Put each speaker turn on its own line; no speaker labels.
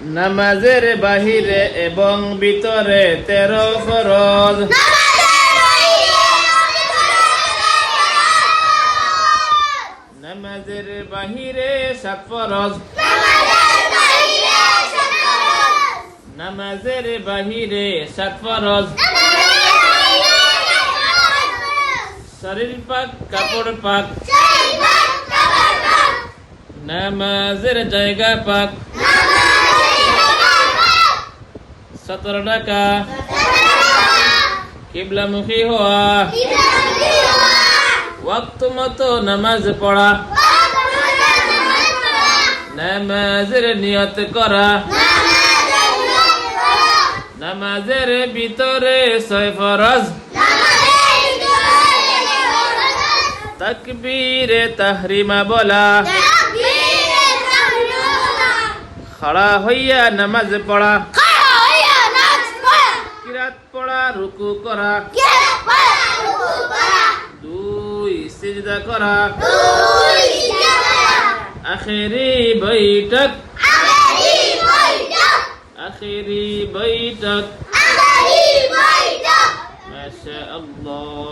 নামাজের বাহিরে এবং ভিতরে তেরো ফরজ। নামাজের বাহিরে সাত ফরজ। নামাজের বাহিরে সাত ফরজ। শরীর পাক, কাপড় পাক। নামাজের জায়গা পাক। সতর টাকা কিবলামুখী হওয়া ওয়াক্ত মতো নামাজ পড়া নামাজের নিয়ত করা নামাজের ভিতরে ছয় ফরজ তকবীরে তাহরিমা বলা খড়া হইয়া নামাজ পড়া কিরাত পড়া রুকু করা। দুই সিজদা করা। আখেরি বৈঠক। আখেরি বৈঠক। মাশা আল্লাহ